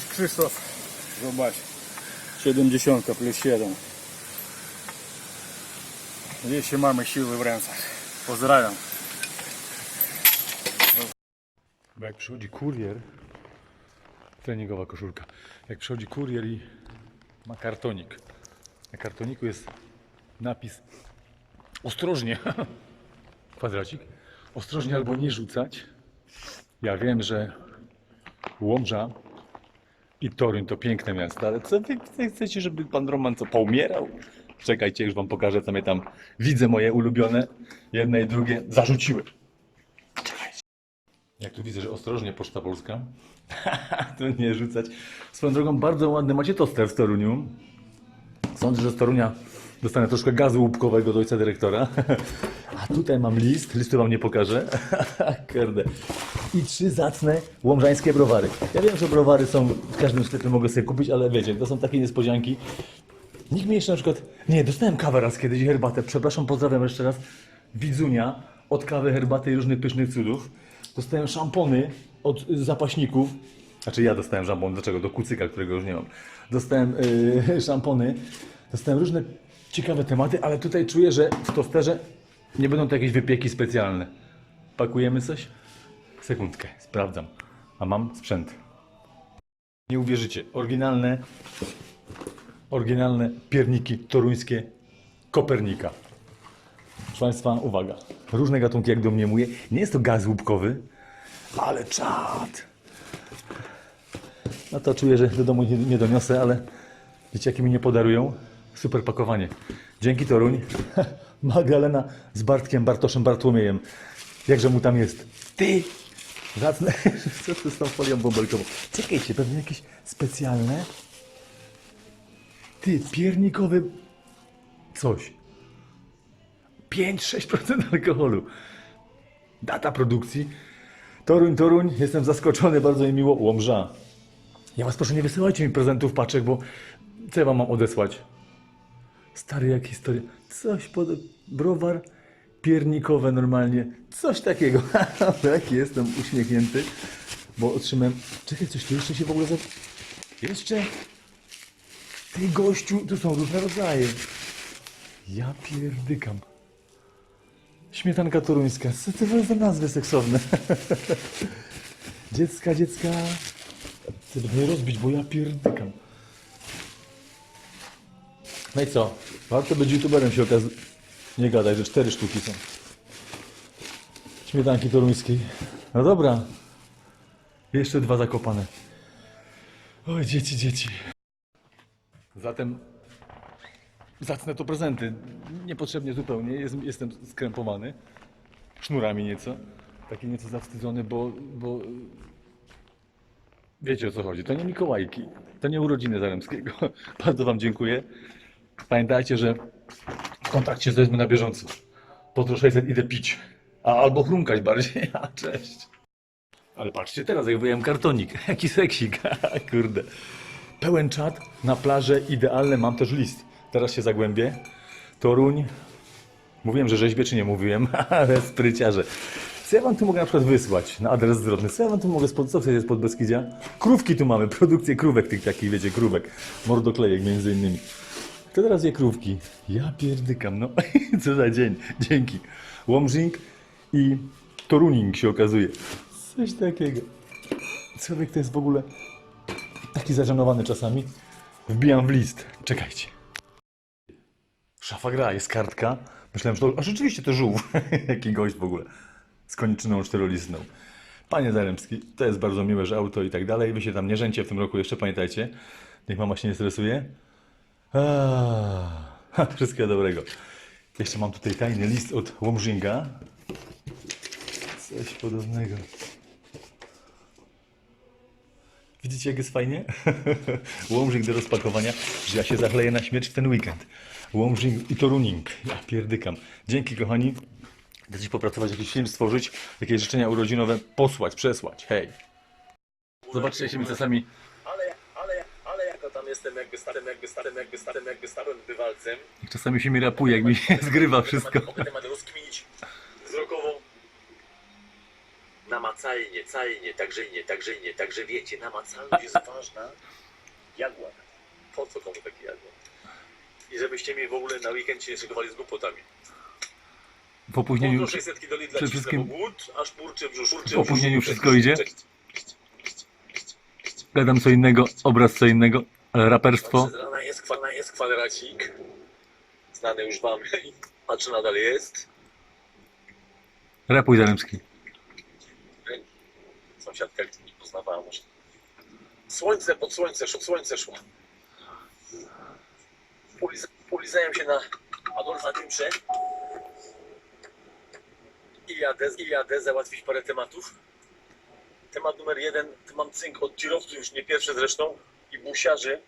Cześć Krzysztof. Zobacz. 70 plus 7. Jeszcze mamy siły w rękach. Pozdrawiam. Bo jak przychodzi kurier, treningowa koszulka, jak przychodzi kurier i ma kartonik, na kartoniku jest napis ostrożnie, kwadracik, ostrożnie albo nie rzucać. Ja wiem, że Łomża i Toruń to piękne miasta, ale co wy chcecie, żeby pan Roman co poumierał? Czekajcie, już wam pokażę, co mnie tam widzę, moje ulubione, jedne i drugie zarzuciły. Jak tu widzę, że ostrożnie Poczta Polska. to nie rzucać. Swoją drogą bardzo ładny macie toster w Toruniu. Sądzę, że z Torunia dostanę troszkę gazu łupkowego do ojca dyrektora. A tutaj mam list, listu wam nie pokażę. Kurde. I trzy zacne łomżańskie browary. Ja wiem, że browary są w każdym sklepie, mogę sobie kupić, ale wiecie, to są takie niespodzianki. Nikt mi jeszcze na przykład... Nie, dostałem kawę raz kiedyś, herbatę. Przepraszam, pozdrawiam jeszcze raz. Widzunia od kawy, herbaty i różnych pysznych cudów. Dostałem szampony od zapaśników. Znaczy ja dostałem szampon, dlaczego? Do kucyka, którego już nie mam. Dostałem yy, szampony. Dostałem różne ciekawe tematy, ale tutaj czuję, że w tosterze nie będą to jakieś wypieki specjalne. Pakujemy coś? Sekundkę, sprawdzam. A mam sprzęt. Nie uwierzycie. Oryginalne oryginalne pierniki toruńskie Kopernika. Proszę Państwa, uwaga. Różne gatunki, jak domniemuję. Nie jest to gaz łupkowy, ale czad. No to czuję, że do domu nie, nie doniosę, ale wiecie, jakie mi nie podarują? Super pakowanie. Dzięki Toruń. Magdalena z Bartkiem, Bartoszem, Bartłomiejem. Jakże mu tam jest? Ty! Zacne. Co to z tą folią bąbelkową? Czekajcie, pewnie jakieś specjalne. Ty, piernikowy coś. 5-6% alkoholu. Data produkcji. Toruń, Toruń, jestem zaskoczony, bardzo mi miło. Łomża. Ja was proszę, nie wysyłajcie mi prezentów paczek, bo co ja wam mam odesłać? Stary jak historia. Coś pod... Browar piernikowe normalnie. Coś takiego. tak, jestem uśmiechnięty, bo otrzymałem... Czekaj, coś tu jeszcze się w ogóle... Za... Jeszcze... Ty gościu, tu są różne rodzaje. Ja pierdykam. Śmietanka toruńska. Co to za nazwy seksowne? dziecka, dziecka. Chcę nie rozbić, bo ja pierdykam. No i co? Warto być youtuberem się okazuje. Nie gadaj, że cztery sztuki są. Śmietanki toruńskiej. No dobra. Jeszcze dwa zakopane. Oj, dzieci, dzieci. Zatem zacne to prezenty. Niepotrzebnie zupełnie. Jest, jestem skrępowany. Sznurami nieco. Taki nieco zawstydzony, bo, bo wiecie o co chodzi. To nie Mikołajki. To nie urodziny Zaremskiego. Bardzo Wam dziękuję. Pamiętajcie, że w kontakcie jesteśmy na bieżąco. Po to 600 idę pić. A albo chrumkać bardziej. A cześć. Ale patrzcie teraz, jak wyjąłem kartonik. Jaki seksik. Kurde. Pełen czat na plażę, idealne. Mam też list. Teraz się zagłębię. Toruń. Mówiłem, że rzeźbie, czy nie mówiłem? Ale spryciarze. Co ja wam tu mogę na przykład wysłać na adres zwrotny? Co ja wam tu mogę spod... Co jest pod Beskidzia? Krówki tu mamy, produkcję krówek tych takich, wiecie, krówek. Mordoklejek między innymi. Kto teraz je krówki? Ja pierdykam, no. Co za dzień. Dzięki. Łomżyk i Toruning się okazuje. Coś takiego. Człowiek to jest w ogóle taki zażenowany czasami. Wbijam w list. Czekajcie. Szafa gra, jest kartka. Myślałem, że to... A rzeczywiście to żółw. Jaki gość w ogóle. Z koniczyną czterolistną. Panie Zaremski, to jest bardzo miłe, że auto i tak dalej. Wy się tam nie rzęcie w tym roku jeszcze, pamiętajcie. Niech mama się nie stresuje. Aaaa, wszystkiego dobrego. Jeszcze mam tutaj tajny list od Łomżynga. Coś podobnego. Widzicie, jak jest fajnie? Łomżyk do rozpakowania, że ja się zachleję na śmierć w ten weekend. Łomżyk i Toruning. Ja pierdykam. Dzięki, kochani. Chcę coś popracować, jakiś film stworzyć, jakieś życzenia urodzinowe posłać, przesłać. Hej. Zobaczcie się mi czasami ale, ale, ale jako tam jestem jakby starym, jakby starym, jakby starym, jakby starym bywalcem, Czasami się mi rapuje, jak mi się zgrywa wszystko. mogę temat rozkminić wzrokowo, namacalnie. calnie, także i nie, także nie, także wiecie, namacalność jest ważna. Jagład. Po co komu taki jagład? I żebyście mi w ogóle na weekend się nie szykowali z głupotami. W opóźnieniu, Po 600 do Lidla przede wszystkim głód, aż burczy w brzuchu. w opóźnieniu wszystko idzie. gadam co innego, obraz co innego, ale raperstwo. Od rana jest, kwa- jest kwadracik, znany już wam, a czy nadal jest? Rapuj Zaremski. Sąsiadka nie poznawała może. Słońce, pod słońce, szło, słońce szło. Puliz, pulizałem się na Adolfa Tymcze i jadę, i jadę załatwić parę tematów. Temat numer jeden, to mam cynk od tirowców, już nie pierwszy zresztą, i busiarzy.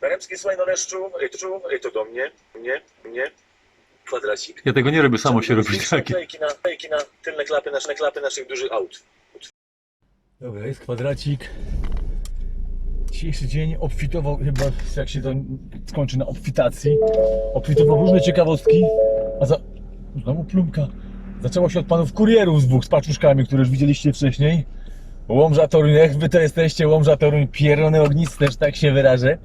Beremski, słuchaj, no leszczu, to, ej, to do mnie, mnie, mnie, kwadracik. Ja tego nie robię, samo się robi takie. Klejki na, klejki na tylne klapy, nasze klapy naszych dużych aut. Dobra, jest kwadracik. Dzisiejszy dzień obfitował, chyba jak się to skończy na obfitacji, obfitował różne ciekawostki, a za... znowu plumka. Zaczęło się od panów kurierów z dwóch z paczuszkami, które już widzieliście wcześniej. Łomża Toruń, jak wy to jesteście, Łomża Toruń, pierony ogniste, że tak się wyrażę.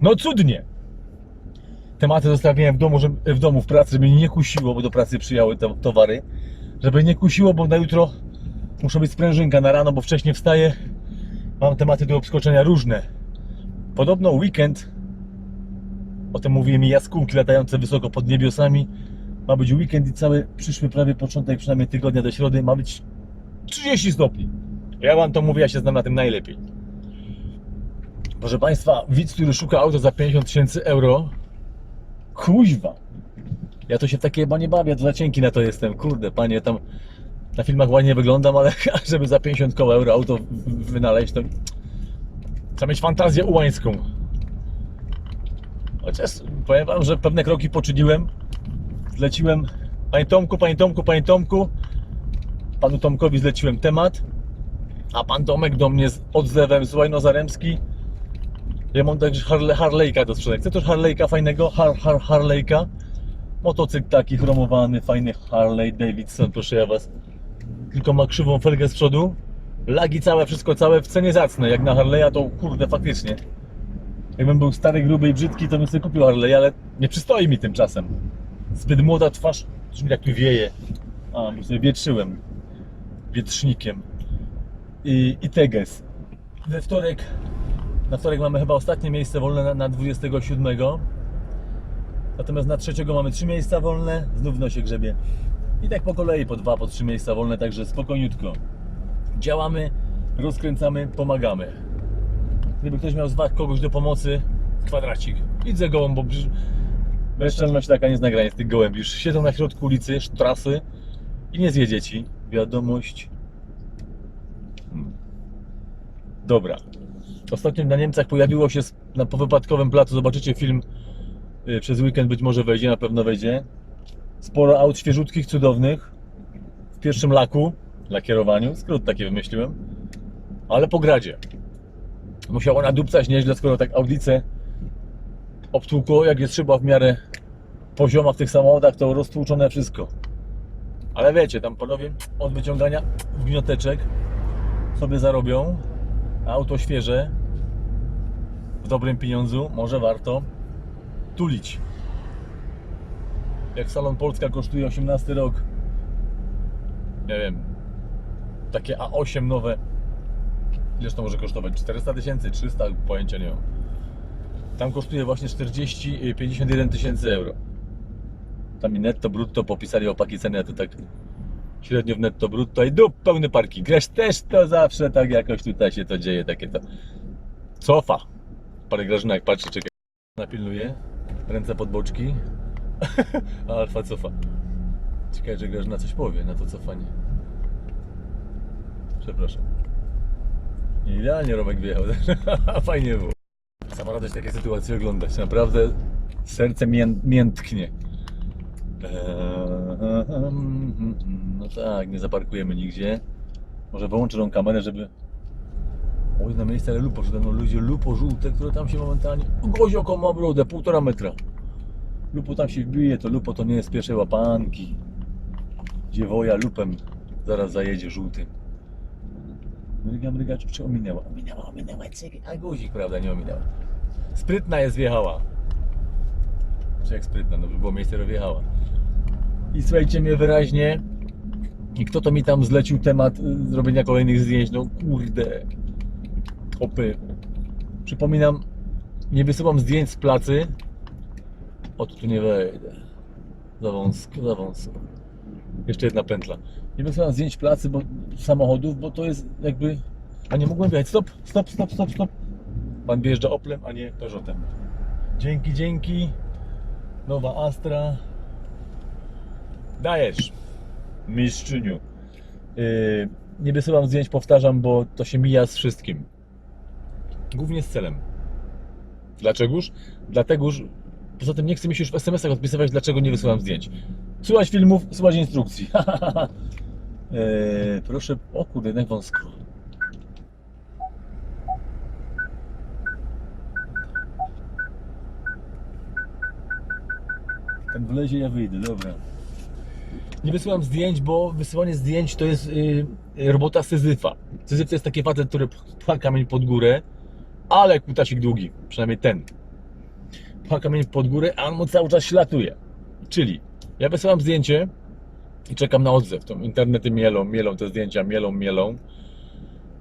No cudnie. Tematy zostawiłem w domu, żeby, w domu, w pracy, żeby nie kusiło, bo do pracy przyjały te towary. Żeby nie kusiło, bo na jutro muszę być sprężynka na rano, bo wcześniej wstaję. Mam tematy do obskoczenia różne. Podobno weekend, o tym mówiły mi jaskółki latające wysoko pod niebiosami. Ma być weekend i cały przyszły prawie początek przynajmniej tygodnia do środy ma być 30 stopni. Ja wam to mówię, ja się znam na tym najlepiej. Proszę Państwa, widz, który szuka auta za 50 tysięcy euro, kuźwa. Ja to się takie chyba nie bawię, to za cienki na to jestem. Kurde, panie, tam na filmach ładnie wyglądam, ale żeby za 50 koło euro auto wynaleźć, to trzeba mieć fantazję ułańską. Chociaż powiem wam, że pewne kroki poczyniłem. Zleciłem Panie Tomku, Panie Tomku, Panie Tomku. Panu Tomkowi zleciłem temat, a Pan Tomek do mnie z odzewem, słuchaj no Zaremski, ja mam także Harley, Harley'ka do sprzedania. Chcę też Harley'ka fajnego, har, har, Harley'ka. Motocykl taki chromowany, fajny Harley Davidson, proszę ja was. Tylko ma krzywą felgę z przodu. Lagi całe, wszystko całe w cenie zacne. Jak na Harley'a to kurde faktycznie. Jakbym był stary, gruby i brzydki, to bym sobie kupił Harley, ale nie przystoi mi tymczasem. Zbyt młoda twarz, coś mi tak tu wieje. A, bo sobie wietrzyłem. Wietrznikiem. I, i teges. We wtorek, na wtorek mamy chyba ostatnie miejsce wolne na, na 27. Natomiast na trzeciego mamy trzy miejsca wolne, znów no się grzebie. I tak po kolei, po dwa, po trzy miejsca wolne, także spokojniutko. Działamy, rozkręcamy, pomagamy. Gdyby ktoś miał z Was kogoś do pomocy, kwadracik. Widzę gołąb, bo brz- bezczelność taka nie zna granic tych gołębi. Siedzą na środku ulicy, trasy i nie zje dzieci. Wiadomość. Dobra. Ostatnio na Niemcach pojawiło się na powypadkowym placu, zobaczycie film y, przez weekend, być może wejdzie, na pewno wejdzie. Sporo aut świeżutkich, cudownych. W pierwszym laku, lakierowaniu, skrót taki wymyśliłem. Ale po gradzie. Musiało nadupcać nieźle, skoro tak audice obtłukło, jak jest szyba w miarę pozioma w tych samochodach, to roztłuczone wszystko. Ale wiecie, tam panowie od wyciągania gnioteczek sobie zarobią. Auto świeże, w dobrym pieniądzu, może warto tulić. Jak Salon Polska kosztuje 18 rok, nie wiem, takie A8 nowe, ileż to może kosztować? 400 tysięcy, 300, pojęcia nie mam. Tam kosztuje właśnie 40, y, 51 tysięcy euro. Tam i netto, brutto popisali opaki ceny, a to tak średnio w netto, brutto i dup, pełny parking. Gresz też to zawsze tak jakoś tutaj się to dzieje, takie to cofa. Parę Grażyna jak patrzy, czekaj. Napilnuje, ręce pod boczki, Alfa cofa. Ciekawe, że Grażyna coś powie na to cofanie. Przepraszam. Idealnie Romek wjechał, fajnie było. Sama radość takie sytuacje oglądać, naprawdę serce mię, miętknie. Eee, No tak, nie zaparkujemy nigdzie. Może wyłączę tą kamerę, żeby... Oj, na miejsce, ale lupo, że no ludzie, lupo żółte, które tam się momentalnie... Gozioko ma brodę, półtora metra. Lupo tam się wbije, to lupo to nie jest pierwszej łapanki. Dziewoja lupem zaraz zajedzie żółtym. Mryga, mryga, czy, ominęła? Ominęła, ominęła, a guzik, prawda, nie ominęła. Sprytna jest, wjechała. Czy jak sprytna, no by było miejsce, wjechała. I słuchajcie mnie wyraźnie, i kto to mi tam zlecił temat y, zrobienia kolejnych zdjęć, no kurde, opy. Przypominam, nie wysyłam zdjęć z placy. O, tu nie wejdę. Za wąsko, za wąsko. Jeszcze jedna pętla. Nie wysyłam zdjęć placy, bo samochodów, bo to jest jakby... A nie mogłem wjechać. Stop, stop, stop, stop, stop. Pan wjeżdża Oplem, a nie Peugeotem. Dzięki, dzięki. Nowa Astra. Dajesz, mistrzyniu. Yy, nie wysyłam zdjęć, powtarzam, bo to się mija z wszystkim. Głównie z celem. Dlaczegoż? Dlategoż, poza tym nie chce mi się już w SMS-ach odpisywać, dlaczego nie wysyłam zdjęć. Słuchać filmów, słuchać instrukcji. yy, proszę, o kurde, jednak wąsko. Ten wlezie, ja wyjdę, dobra. Nie wysyłam zdjęć, bo wysyłanie zdjęć to jest yy, robota Syzyfa. Syzyf to jest taki facet, który pcha kamień pod górę, ale kutasik długi, przynajmniej ten. Pcha kamień pod górę, a on mu cały czas ślatuje. Czyli ja wysyłam zdjęcie i czekam na odzew. To internety mielą, mielą te zdjęcia, mielą, mielą.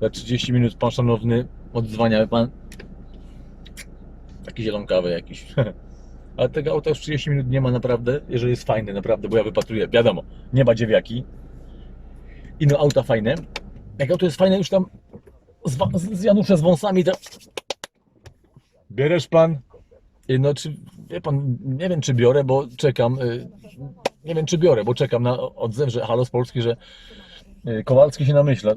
Za 30 minut pan szanowny odzwania, pan, taki zielonkawy jakiś. Ale tego auta już 30 minut nie ma naprawdę, jeżeli jest fajny naprawdę, bo ja wypatruję, wiadomo, nie ma dziewiaki. Inne auta fajne. Jak auto jest fajne już tam z, z Januszem z wąsami, to... Bierzesz pan? Y, No czy, wie pan, nie wiem czy biorę, bo czekam, y, nie wiem czy biorę, bo czekam na odzew, że halo z Polski, że y, Kowalski się namyśla.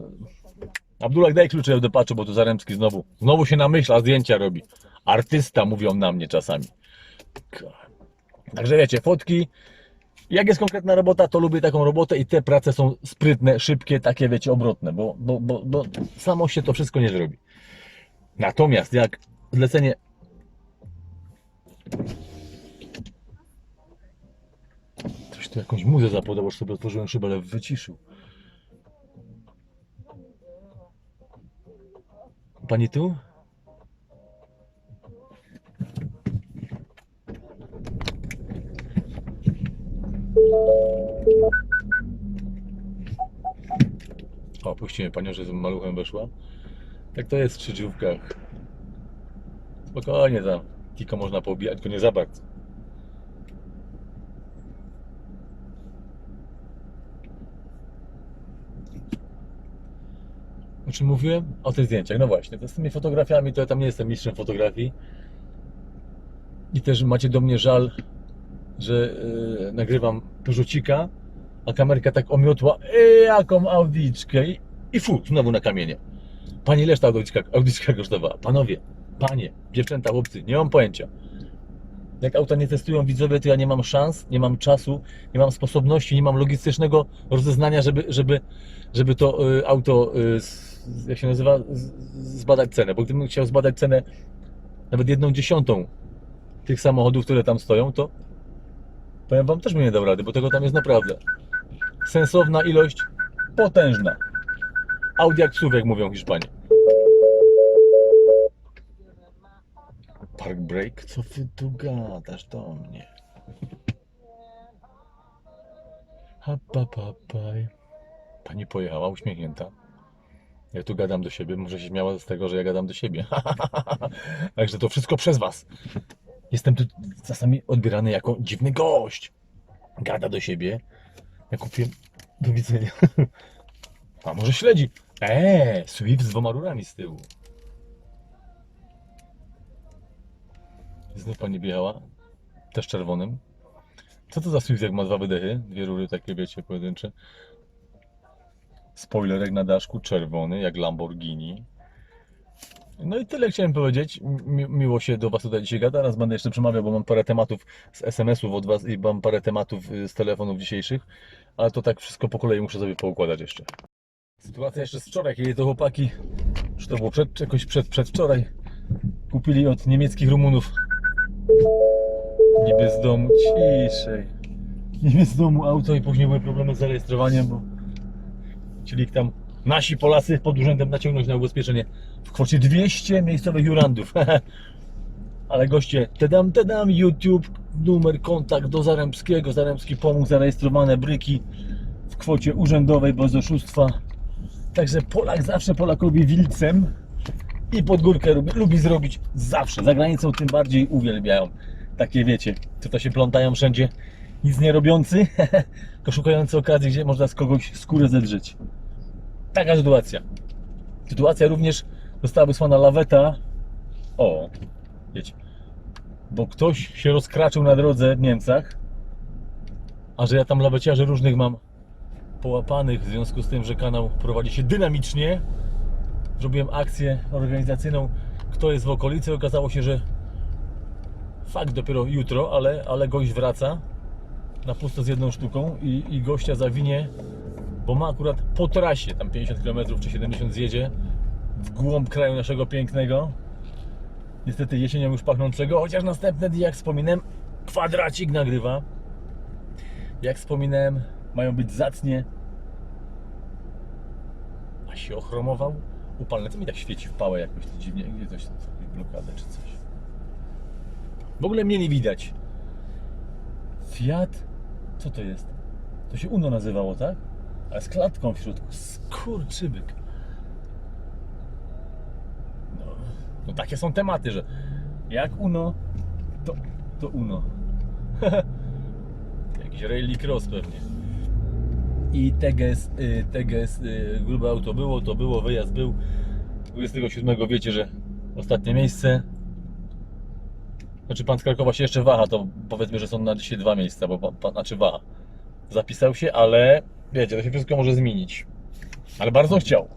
Abdullah, daj klucze do patchu, bo tu Zaremski znowu, znowu się namyśla, zdjęcia robi. Artysta mówią na mnie czasami. Także wiecie, fotki. Jak jest konkretna robota, to lubię taką robotę i te prace są sprytne, szybkie, takie wiecie, obrotne, bo, bo, bo, bo samo się to wszystko nie zrobi. Natomiast jak zlecenie. Coś tu jakąś muzę zapodał, aż sobie otworzyłem szybę, ale wyciszył. Pani tu? O, puścimy panią, że z maluchem weszła. Tak to jest w krzyżówkach. Spokojnie tam. Tylko można poobijać, tylko nie za bardzo. O czym mówiłem? O tych zdjęciach. No właśnie, to z tymi fotografiami to ja tam nie jestem mistrzem fotografii. I też macie do mnie żal, że yy, nagrywam Peugeotika, a kamerka tak omiotła, e, jaką audiczkę i, i fu, znowu na kamienie. Pani ileż ta audiczka, audiczka kosztowała? Panowie, panie, dziewczęta, chłopcy, nie mam pojęcia. Jak auta nie testują widzowie, to ja nie mam szans, nie mam czasu, nie mam sposobności, nie mam logistycznego rozeznania, żeby, żeby, żeby to y, auto, y, jak się nazywa, z, zbadać cenę. Bo gdybym chciał zbadać cenę nawet jedną dziesiątą tych samochodów, które tam stoją, to powiem Wam też bym nie dał rady, bo tego tam jest naprawdę sensowna ilość, potężna. Audi jak psów, jak mówią Hiszpanie. Park break? Co ty tu gadasz do mnie? Hapapapaj. Pani pojechała uśmiechnięta. Ja tu gadam do siebie, może się śmiała z tego, że ja gadam do siebie. Także to wszystko przez was. Jestem tu czasami odbierany jako dziwny gość. Gada do siebie. Ja kupiłem. Do widzenia. A może śledzi? Eee, Swift z dwoma rurami z tyłu. Znów pani wjechała. Też czerwonym. Co to za Swift, jak ma dwa wydechy? Dwie rury takie, wiecie, pojedyncze. Spoilerek na daszku, czerwony, jak Lamborghini. No i tyle chciałem powiedzieć. Mi, miło się do Was tutaj dzisiaj gada. Raz będę jeszcze przemawiał, bo mam parę tematów z SMS-ów od Was i mam parę tematów y, z telefonów dzisiejszych. Ale to tak wszystko po kolei muszę sobie poukładać jeszcze. Sytuacja jeszcze z wczoraj, kiedy to chłopaki, czy to było przed, jakoś przed, przedwczoraj, kupili od niemieckich Rumunów niby z domu, ciszej, niby z domu auto i później były problemy z zarejestrowaniem, bo chcieli ich tam nasi Polacy pod urzędem naciągnąć na ubezpieczenie w kwocie 200 miejscowych jurandów. Ale goście, tedam, tedam, YouTube, numer, kontakt do Zaremskiego, Zaremski pomógł, zarejestrowane bryki w kwocie urzędowej bez oszustwa. Także Polak zawsze Polakowi wilcem i pod górkę lubi, lubi zrobić zawsze. Za granicą tym bardziej uwielbiają. Takie wiecie, co to się plątają wszędzie, nic nie robiący, tylko szukający okazji, gdzie można z kogoś skórę zedrzeć. Taka sytuacja. Sytuacja również została wysłana laweta. O, wiecie, bo ktoś się rozkraczył na drodze w Niemcach, a że ja tam laweciarzy różnych mam połapanych w związku z tym, że kanał prowadzi się dynamicznie. Zrobiłem akcję organizacyjną, kto jest w okolicy. Okazało się, że fakt dopiero jutro, ale, ale gość wraca na pusto z jedną sztuką i, i gościa zawinie, bo ma akurat po trasie, tam 50 km czy 70 zjedzie w głąb kraju naszego pięknego. Niestety jesienią już pachnącego, chociaż następne dni, jak wspominałem, kwadracik nagrywa. Jak wspominałem, mają być zacnie. A się ochromował? Upalne. Co mi tak świeci w pałę jakoś to dziwnie? Gdzie coś, jakąś blokadę czy coś? W ogóle mnie nie widać. Fiat? Co to jest? To się Uno nazywało, tak? Ale z klatką w środku. Skurczybyk. No, no takie są tematy, że jak Uno, to, to Uno. Jakiś rally cross pewnie. I Teges, y, Teges, y, grube auto było, to było, wyjazd był. 27 wiecie, że ostatnie miejsce. Znaczy pan z Krakowa się jeszcze waha, to powiedzmy, że są na dzisiaj dwa miejsca, bo pan, pan znaczy waha. Zapisał się, ale wiecie, to się wszystko może zmienić. Ale bardzo chciał.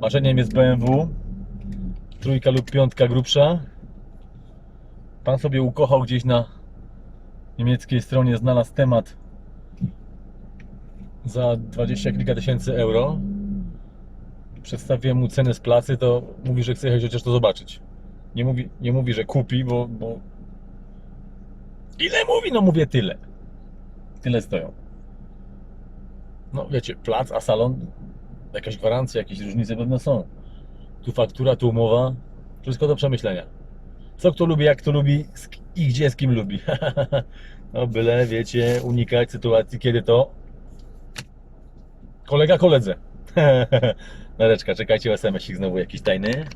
Marzeniem jest BMW. Trójka lub piątka grubsza. Pan sobie ukochał gdzieś na niemieckiej stronie, znalazł temat za 20 kilka tysięcy euro. Przedstawiłem mu cenę z placy, to mówi, że chce jechać chociaż to zobaczyć. Nie mówi, nie mówi że kupi, bo, bo. Ile mówi? No mówię tyle. Tyle stoją. No wiecie, plac, a salon, jakaś gwarancja, jakieś różnice pewno są. Tu faktura, tu umowa. Wszystko do przemyślenia. Co kto lubi, jak kto lubi i gdzie z kim lubi. no byle, wiecie, unikać sytuacji, kiedy to kolega koledze. Nareczka, czekajcie, SMS-ik znowu jakiś tajny.